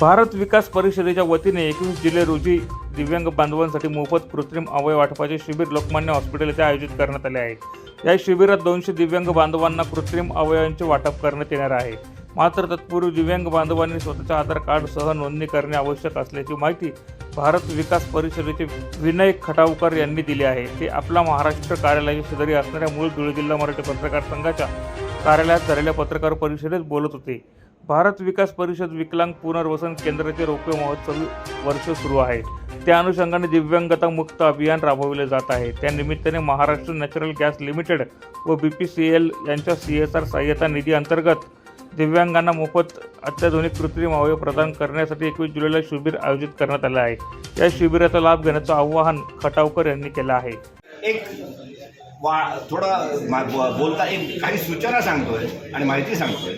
भारत विकास परिषदेच्या वतीने एकवीस जुलै रोजी दिव्यांग बांधवांसाठी मोफत कृत्रिम अवयव वाटपाचे शिबिर लोकमान्य हॉस्पिटल येथे आयोजित करण्यात आले आहे. या शिबिरात दोनशे दिव्यांग बांधवांना कृत्रिम अवयवांचे वाटप करण्यात येणार आहे. मात्र तत्पूर्वी दिव्यांग बांधवांनी स्वतःच्या आधार कार्डसह नोंदणी करणे आवश्यक असल्याची माहिती भारत विकास परिषदेचे विनय खटावकर यांनी दिली आहे. ते आपला महाराष्ट्र कार्यालयाच्या शेजारी असणाऱ्या मूळ धुळे जिल्हा मराठी पत्रकार संघाच्या कार्यालयात झालेल्या पत्रकार परिषदेत बोलत होते. भारत विकास परिषद विकलांग पुनर्वसन केंद्राचे रौप्य महोत्सवी वर्ष सुरू आहे. त्या अनुषंगाने दिव्यांगता मुक्त अभियान राबवले जात आहे. त्या निमित्ताने महाराष्ट्र नॅचरल गॅस लिमिटेड व बी पी सी एल यांच्या सी एस आर सहाय्यता निधी अंतर्गत दिव्यांगांना मोफत अत्याधुनिक कृत्रिम अवयव प्रदान करण्यासाठी एकवीस जुलैला शिबिर आयोजित करण्यात आले आहे. या शिबिराचा लाभ घेण्याचं आवाहन खटावकर यांनी केलं आहे. एक वा थोडा बोलता एक काही सूचना सांगतोय आणि माहिती सांगतोय.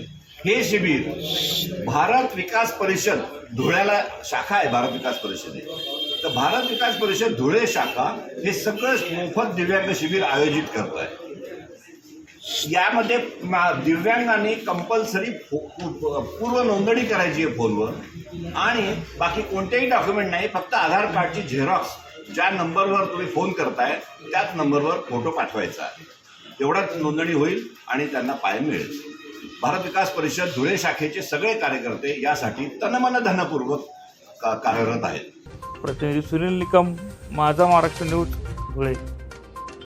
हे शिबिर भारत विकास परिषद धुळ्याला शाखा आहे भारत विकास परिषदेची. तर भारत विकास परिषद धुळे शाखा हे सगळं मोफत दिव्यांग शिबिर आयोजित करत आहे यामध्ये मा- दिव्यांगांनी कंपल्सरी पूर्व नोंदणी करायची आहे फोनवर आणि बाकी कोणतेही डॉक्युमेंट नाही फक्त आधार कार्डची झेरॉक्स ज्या नंबरवर तुम्ही फोन करताय त्याच नंबरवर फोटो पाठवायचा आहे. एवढाच नोंदणी होईल आणि त्यांना पाय मिळेल. भारत विकास परिषद धुळे शाखेचे सगळे कार्यकर्ते यासाठी तनमन धनपूर्वक का कार्यरत आहेत. प्रतिनिधी सुनील निकम माझा महाराष्ट्र न्यूज धुळे.